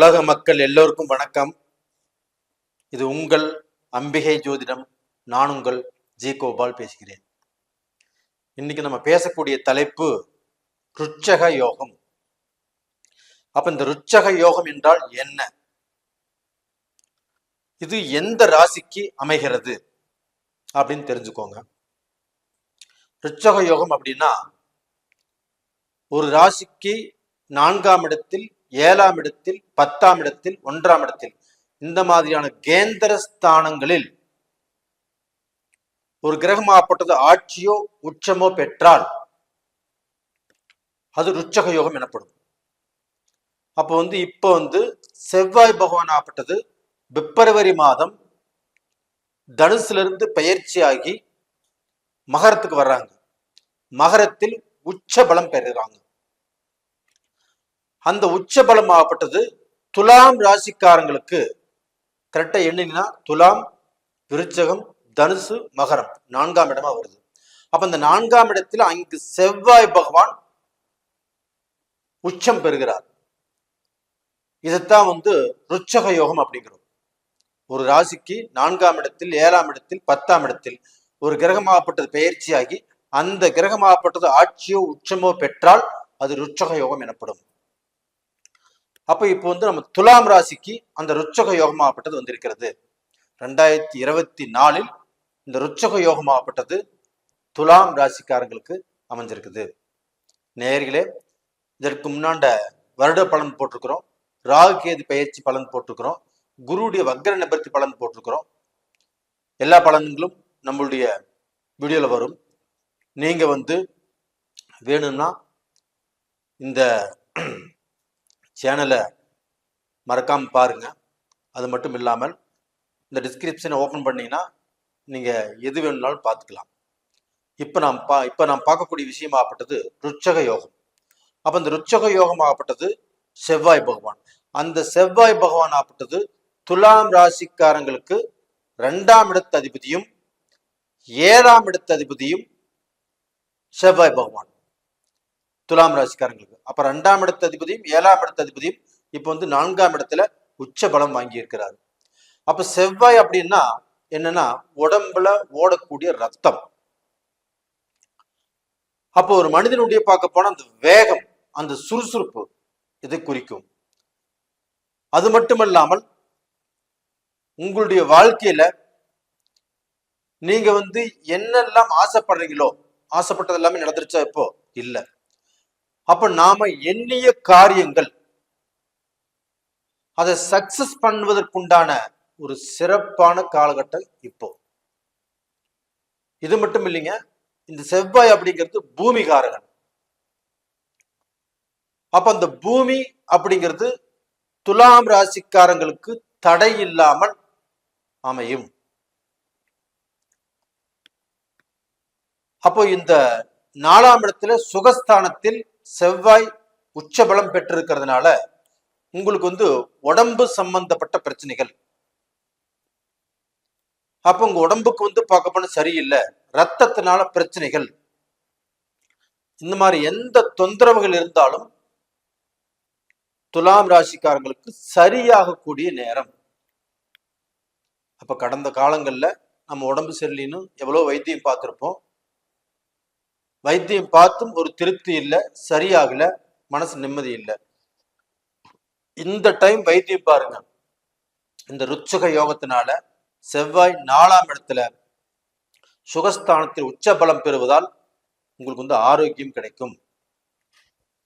உலக மக்கள் எல்லோருக்கும் வணக்கம். இது உங்கள் அம்பிகை ஜோதிடம். நான் உங்கள் ஜி கோபால் பேசுகிறேன். இன்னைக்கு நம்ம பேசக்கூடிய தலைப்பு ருச்சக யோகம். அப்ப இந்த ருச்சக யோகம் என்றால் என்ன? இது எந்த ராசிக்கு அமைகிறது? அப்படின்னு தெரிஞ்சுக்கோங்க. ருச்சக யோகம் அப்படின்னா ஒரு ராசிக்கு நான்காம் இடத்தில் ஏழாம் இடத்தில் பத்தாம் இடத்தில் ஒன்றாம் இடத்தில். இந்த மாதிரியான கேந்திர ஸ்தானங்களில் ஒரு கிரகமாகப்பட்டது ஆட்சியோ உச்சமோ பெற்றால் அது ருச்சக யோகம் எனப்படும். அப்போ வந்து இப்போ வந்து செவ்வாய் பகவானாகப்பட்டது பிப்ரவரி மாதம் தனுசுல இருந்து ஆகி மகரத்துக்கு வர்றாங்க. மகரத்தில் உச்ச பலம் பெறுகிறாங்க அந்த உச்ச ஆகப்பட்டது துலாம் ராசிக்காரங்களுக்கு கரெக்டா எண்ணினா துலாம் விருச்சகம் தனுசு மகரம் நான்காம் இடமா வருது. அப்ப அந்த நான்காம் இடத்துல அங்கு செவ்வாய் பகவான் உச்சம் பெறுகிறார். இதைத்தான் வந்து ருச்சக யோகம் அப்படிங்கிறோம். ஒரு ராசிக்கு நான்காம் இடத்தில் ஏழாம் இடத்தில் பத்தாம் இடத்தில் ஒரு கிரகமாகப்பட்டது பயிற்சியாகி அந்த கிரகமாகப்பட்டது ஆட்சியோ உச்சமோ பெற்றால் அது ருச்சக யோகம் எனப்படும். அப்ப இப்போ வந்து நம்ம துலாம் ராசிக்கு அந்த ருச்சக யோகமாகப்பட்டது வந்திருக்கிறது. ரெண்டாயிரத்தி இருபத்தி நாலில் இந்த ருச்சக யோகமாகப்பட்டது துலாம் ராசிக்காரங்களுக்கு அமைஞ்சிருக்குது. நேர்களே இதற்கு முன்னாண்ட வருட பலன் போட்டிருக்கிறோம். ராகு கேது பயிற்சி பலன் போட்டிருக்கிறோம். குருவுடைய வக்ர நிபர்த்தி பலன் போட்டிருக்கிறோம். எல்லா பலன்களும் நம்மளுடைய வீடியோவில் வரும். நீங்கள் வந்து வேணும்னா இந்த சேனலை மறக்காமல் பாருங்க. அது மட்டும் இல்லாமல் இந்த டிஸ்கிரிப்ஷனை ஓப்பன் பண்ணிங்கன்னா நீங்கள் எது வேணும்னாலும் பார்த்துக்கலாம். இப்போ நாம் பா இப்போ நாம் பார்க்கக்கூடிய விஷயமாகப்பட்டது ருச்சக யோகம். அப்போ இந்த ருச்சக யோகம் ஆகப்பட்டது செவ்வாய் பகவான். அந்த செவ்வாய் பகவான் ஆகப்பட்டது துலாம் ராசிக்காரங்களுக்கு ரெண்டாம் இடத்து அதிபதியும் ஏழாம் இடத்து அதிபதியும் செவ்வாய் பகவான். துலாம் ராசிக்காரங்களுக்கு. அப்ப ரெண்டாம் இடத்த அதிபதியும் ஏழாம் இடத்த அதிபதியும் இப்போ வந்து நான்காம் இடத்துல உச்ச பலம் வாங்கி இருக்கிறாரு அப்ப செவ்வாய் அப்படின்னா என்னன்னா உடம்புல ஓடக்கூடிய ரத்தம். அப்போ ஒரு மனிதனுடைய பார்க்க போனா அந்த வேகம் அந்த சுறுசுறுப்பு இதை குறிக்கும். அது மட்டுமல்லாமல் உங்களுடைய வாழ்க்கையில நீங்க வந்து என்னெல்லாம் ஆசைப்படுறீங்களோ ஆசைப்பட்டது எல்லாமே நடந்துருச்சா இப்போ? இல்ல. அப்ப நாம எண்ணிய காரியங்கள் அதை சக்சஸ் பண்ணுவதற்குண்டான ஒரு சிறப்பான காலகட்டம் இப்போ. இது மட்டும் இல்லைங்க இந்த செவ்வாய் அப்படிங்கிறது பூமிகாரகன். அப்ப அந்த பூமி அப்படிங்கிறது துலாம் ராசிக்காரங்களுக்கு தடை இல்லாமல் அமையும். அப்போ இந்த நாலாம் இடத்துல சுகஸ்தானத்தில் செவ்வாய் உச்சபலம் பெற்றிருக்கிறதுனால உங்களுக்கு வந்து உடம்பு சம்பந்தப்பட்ட பிரச்சனைகள். அப்போ உங்க உடம்புக்கு வந்து பார்க்க போன சரியில்லை. ரத்தத்தினால பிரச்சனைகள். இந்த மாதிரி எந்த தொந்தரவுகள் இருந்தாலும் துலாம் ராசிக்காரங்களுக்கு சரியாகக்கூடிய நேரம். அப்ப கடந்த காலங்கள்ல நம்ம உடம்பு சரியில்லைன்னு எவ்வளவு வைத்தியம் பார்த்திருப்போம். வைத்தியம் பார்த்தும் ஒரு திருப்தி இல்லை சரியாகல மனசு நிம்மதி இல்லை. இந்த டைம் வைத்தியம் பாருங்க. இந்த ருச்சக யோகத்தினால செவ்வாய் நாலாம் இடத்துல சுகஸ்தானத்தில் உச்ச பலம் பெறுவதால் உங்களுக்கு வந்து ஆரோக்கியம் கிடைக்கும்.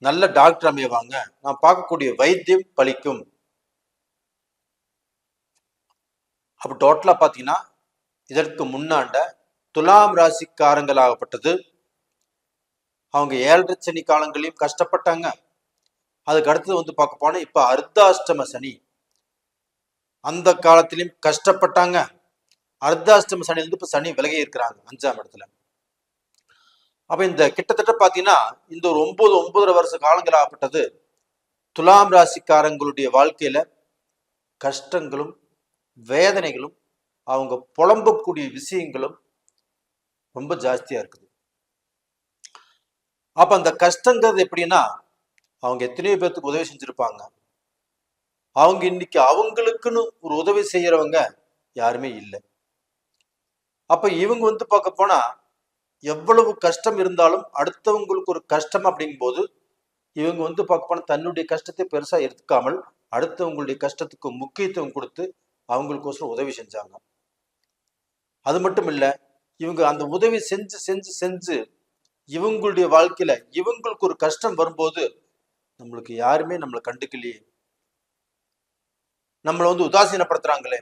நல்ல டாக்டர் அமைவாங்க நான் பார்க்கக்கூடிய வைத்தியம் பலிக்கும். அப்போ டோட்டலா பாத்தீங்கன்னா இதற்கு முன்னாண்ட துலாம் ராசிக்காரங்களாகப்பட்டது அவங்க ஏழரை சனி காலங்களையும் கஷ்டப்பட்டாங்க. அதுக்கு அடுத்தது வந்து பார்க்க போனால் இப்போ அர்த்தாஷ்டம சனி. அந்த காலத்திலையும் கஷ்டப்பட்டாங்க. அர்த்தாஷ்டம சனி இப்போ சனி விலகி இருக்கிறாங்க அஞ்சாம் இடத்துல. அப்போ இந்த கிட்டத்தட்ட பார்த்தீங்கன்னா இந்த ஒரு ஒன்பது ஒன்பதரை வருஷ காலங்கள் ஆகப்பட்டது. துலாம் ராசிக்காரங்களுடைய வாழ்க்கையில கஷ்டங்களும் வேதனைகளும் அவங்க புலம்பக்கூடிய விஷயங்களும் ரொம்ப ஜாஸ்தியா இருக்குது. அப்ப அந்த கஷ்டங்கிறது எப்படின்னா அவங்க எத்தனையோ பேர்த்துக்கு உதவி செஞ்சிருப்பாங்க. அவங்க இன்னைக்கு அவங்களுக்குன்னு ஒரு உதவி செய்யறவங்க யாருமே இல்லை. அப்ப இவங்க வந்து பார்க்க போனா எவ்வளவு கஷ்டம் இருந்தாலும் அடுத்தவங்களுக்கு ஒரு கஷ்டம் அப்படிங்கும்போது இவங்க வந்து பார்க்க போனா தன்னுடைய கஷ்டத்தை பெருசா எடுத்துக்காமல் அடுத்தவங்களுடைய கஷ்டத்துக்கு முக்கியத்துவம் கொடுத்து அவங்களுக்கோசரம் உதவி செஞ்சாங்க. அது மட்டும் இல்லை இவங்க அந்த உதவி செஞ்சு செஞ்சு செஞ்சு இவங்களுடைய வாழ்க்கையில இவங்களுக்கு ஒரு கஷ்டம் வரும்போது நம்மளுக்கு யாருமே நம்மளை கண்டுக்கலையே. நம்மளை வந்து உதாசீனப்படுத்துறாங்களே.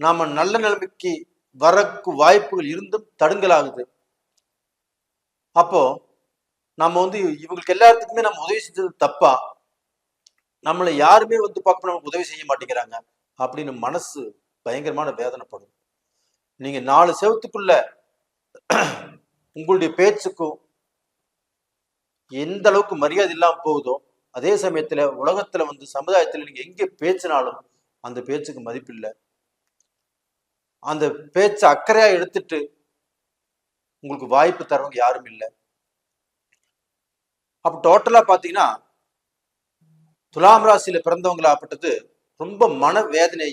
நாம நல்ல நிலைமைக்கு வரக்கு வாய்ப்புகள் இருந்தும் தடுங்கலாகுது. அப்போ நம்ம வந்து இவங்களுக்கு எல்லாத்துக்குமே நம்ம உதவி செஞ்சது தப்பா? நம்மளை யாருமே வந்து பார்க்க நமக்கு உதவி செய்ய மாட்டேங்கிறாங்க அப்படின்னு மனசு பயங்கரமான வேதனைப்படும். நீங்க நாலு செவத்துக்குள்ள உங்களுடைய பேச்சுக்கும் எந்த அளவுக்கு மரியாதை இல்லாமல் போகுதோ அதே சமயத்துல உலகத்துல வந்து சமுதாயத்துல நீங்க எங்கே பேச்சினாலும் அந்த பேச்சுக்கு மதிப்பில்லை. அந்த பேச்சை அக்கறையா எடுத்துட்டு உங்களுக்கு வாய்ப்பு தரவங்க யாரும் இல்லை. அப்போ டோட்டலா பாத்தீங்கன்னா துலாம் ராசியில் பிறந்தவங்களாகப்பட்டது ரொம்ப மன வேதனை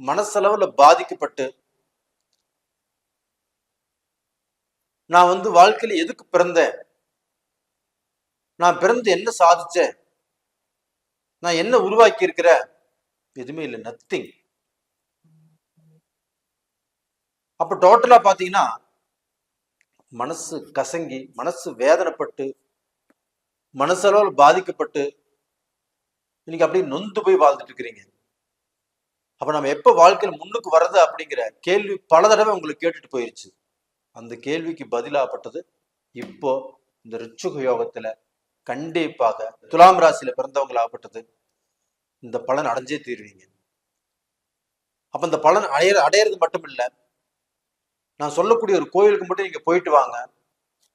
மனசளவுல பாதிக்கப்பட்டு நான் வந்து வாழ்க்கையில எதுக்கு பிறந்தேன்? நான் பிறந்து என்ன சாதிச்சேன்? நான் என்ன உருவாக்கி இருக்கிற? எதுவுமே இல்லை நத்திங் அப்ப டோட்டலா பாத்தீங்கன்னா மனசு கசங்கி மனசு வேதனைப்பட்டு மனசளவில் பாதிக்கப்பட்டு இன்னைக்கு அப்படியே நொந்து போய் வாழ்ந்துட்டு இருக்கிறீங்க. அப்ப நம்ம எப்ப வாழ்க்கையில் முன்னுக்கு வர்றது அப்படிங்கிற கேள்வி பல தடவை உங்களுக்கு கேட்டுட்டு போயிருச்சு. அந்த கேள்விக்கு பதிலாகப்பட்டது. இப்போ இந்த ரிச்சுக யோகத்துல கண்டிப்பாக துலாம் ராசியில பிறந்தவங்களாகப்பட்டது. இந்த பலன் அடைஞ்சே தீருவீங்க. அப்ப இந்த பலன் அடைய அடையிறது மட்டும் இல்ல நான் சொல்லக்கூடிய ஒரு கோயிலுக்கு மட்டும் நீங்க போயிட்டு வாங்க.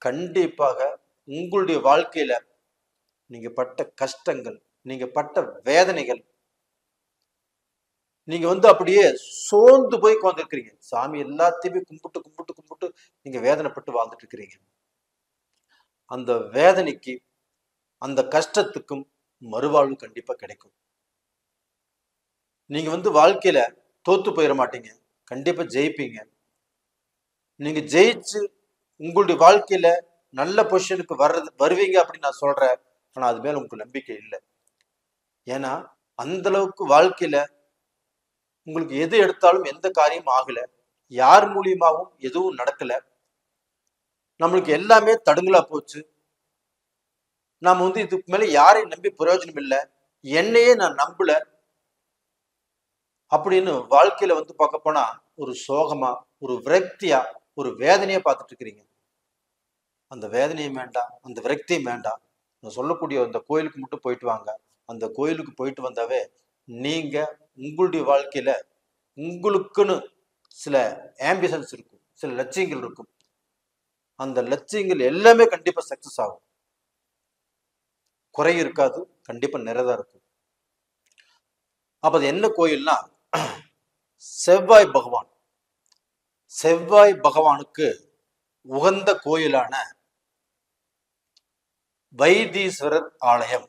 கண்டிப்பாக உங்களுடைய வாழ்க்கையில நீங்க பட்ட கஷ்டங்கள் நீங்க பட்ட வேதனைகள் நீங்க வந்து அப்படியே சோர்ந்து போய் உட்காந்துருக்கிறீங்க சாமி எல்லாத்தையுமே கும்பிட்டு கும்பிட்டு போட்டு நீங்க வேதனைப்பட்டு வாழ்ந்துட்டு இருக்கிறீங்க அந்த வேதனைக்கு அந்த கஷ்டத்துக்கும் மறுவாழ்வு கண்டிப்பா கிடைக்கும். நீங்க வந்து வாழ்க்கையில தோத்து போயிட மாட்டீங்க. கண்டிப்பா ஜெயிப்பீங்க. நீங்க ஜெயிச்சு உங்களுடைய வாழ்க்கையில நல்ல பொசிஷனுக்கு வர்றது வருவீங்க அப்படின்னு நான் சொல்றேன். ஆனா அது மேல உங்களுக்கு நம்பிக்கை இல்லை. ஏன்னா அந்த அளவுக்கு வாழ்க்கையில உங்களுக்கு எது எடுத்தாலும் எந்த காரியமும் ஆகல. யார் மூலியமாகவும் எதுவும் நடக்கல. நம்மளுக்கு எல்லாமே தடுங்களா போச்சு. நாம் வந்து இதுக்கு மேல யாரையும் நம்பி பிரயோஜனம் இல்லை. என்னையே நான் நம்பல. அப்படின்னு வாழ்க்கையில வந்து பார்க்க போனா ஒரு சோகமா ஒரு விரக்தியா ஒரு வேதனையை பார்த்துட்டு இருக்கிறீங்க. அந்த வேதனையும் வேண்டாம் அந்த விரக்தியும் வேண்டாம். நான் சொல்லக்கூடிய அந்த கோயிலுக்கு மட்டும் போயிட்டு வாங்க. அந்த கோயிலுக்கு போயிட்டு வந்தாவே நீங்க உங்களுடைய வாழ்க்கையில உங்களுக்குன்னு சில ஆம்பிஷன்ஸ் இருக்கும் சில லட்சியங்கள் இருக்கும். அந்த லட்சியங்கள் எல்லாமே கண்டிப்பாக சக்ஸஸ் ஆகும். குறை இருக்காது கண்டிப்பா தான் இருக்கும். அப்போ அது என்ன கோயில்னா செவ்வாய் பகவான். செவ்வாய் பகவானுக்கு உகந்த கோயிலான வைத்தீஸ்வரர் ஆலயம்.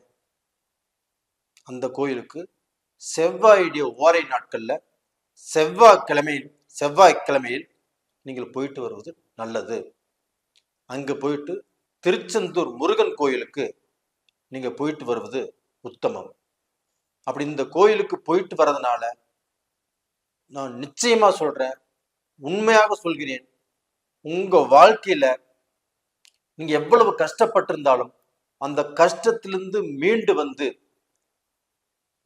அந்த கோயிலுக்கு செவ்வாயுடைய ஓரை நாட்கள்ல செவ்வாய்க்கிழமையில் செவ்வாய்க்கிழமையில் நீங்கள் போயிட்டு வருவது நல்லது. அங்கே போயிட்டு திருச்செந்தூர் முருகன் கோயிலுக்கு நீங்கள் போயிட்டு வருவது உத்தமம். அப்படி இந்த கோயிலுக்கு போயிட்டு வர்றதுனால நான் நிச்சயமாக சொல்கிறேன் உண்மையாக சொல்கிறேன் உங்கள் வாழ்க்கையில் நீங்கள் எவ்வளவு கஷ்டப்பட்டிருந்தாலும் அந்த கஷ்டத்திலிருந்து மீண்டு வந்து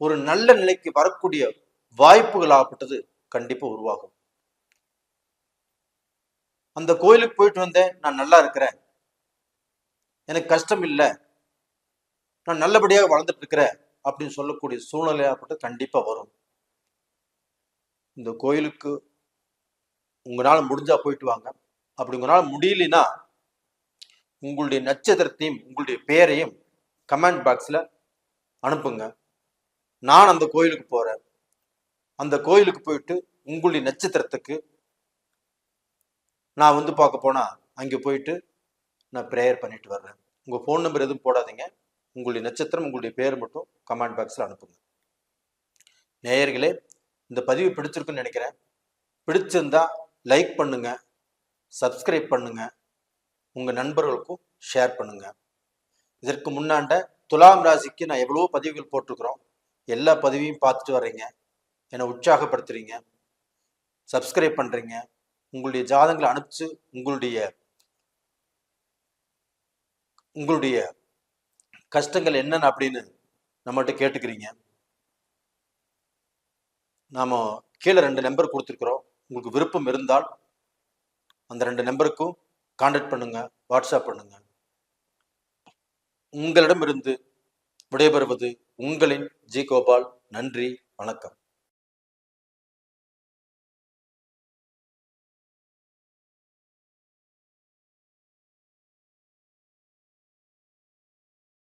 ஒரு நல்ல நிலைக்கு வரக்கூடிய வாய்ப்புகளாகப்பட்டது கண்டிப்பாக உருவாகும். அந்த கோயிலுக்கு போயிட்டு வந்தேன். நான் நல்லா இருக்கிறேன். எனக்கு கஷ்டம் இல்லை. நான் நல்லபடியாக வளர்ந்துட்டு இருக்கிறேன் அப்படின்னு சொல்லக்கூடிய சூழ்நிலையாகப்பட்டு கண்டிப்பாக வரும். இந்த கோயிலுக்கு உங்களால் முடிஞ்சா போயிட்டு வாங்க. அப்படி உங்களால் முடியலனா உங்களுடைய நட்சத்திரத்தையும் உங்களுடைய பெயரையும் கமெண்ட் பாக்ஸில் அனுப்புங்க. நான் அந்த கோயிலுக்கு போகிறேன் அந்த கோயிலுக்கு போயிட்டு உங்களுடைய நட்சத்திரத்துக்கு நான் வந்து பார்க்க போனா அங்கே போயிட்டு நான் ப்ரேயர் பண்ணிட்டு வர்றேன். உங்க ஃபோன் நம்பர் எதுவும் போடாதீங்க. உங்களுடைய நட்சத்திரம் உங்களுடைய பேர் மட்டும் கமெண்ட் பாக்ஸ்ல அனுப்புங்க. நேயர்களே இந்த பதிவு பிடிச்சிருக்குன்னு நினைக்கிறேன். பிடிச்சிருந்தா லைக் பண்ணுங்க சப்ஸ்கிரைப் பண்ணுங்க உங்க நண்பர்களுக்கும் ஷேர் பண்ணுங்க. இதற்கு முன்னாண்ட துலாம் ராசிக்கு நான் எவ்வளவோ பதிவுகள் போட்டிருக்கிறோம். எல்லா பதிவையும் பார்த்துட்டு வர்றீங்க. என்னை உற்சாகப்படுத்துறீங்க. சப்ஸ்கிரைப் பண்ணுறீங்க உங்களுடைய ஜாதங்களை அனுப்பிச்சு உங்களுடைய உங்களுடைய கஷ்டங்கள் என்னென்ன அப்படின்னு நம்மகிட்ட கேட்டுக்கிறீங்க. நாம் கீழே ரெண்டு நம்பர் கொடுத்துருக்குறோம். உங்களுக்கு விருப்பம் இருந்தால் அந்த ரெண்டு நம்பருக்கும் காண்டாக்ட் பண்ணுங்க வாட்ஸ்அப் பண்ணுங்க. உங்களிடமிருந்து விடைபெறுவது உங்களின் ஜி கோபால். நன்றி வணக்கம்.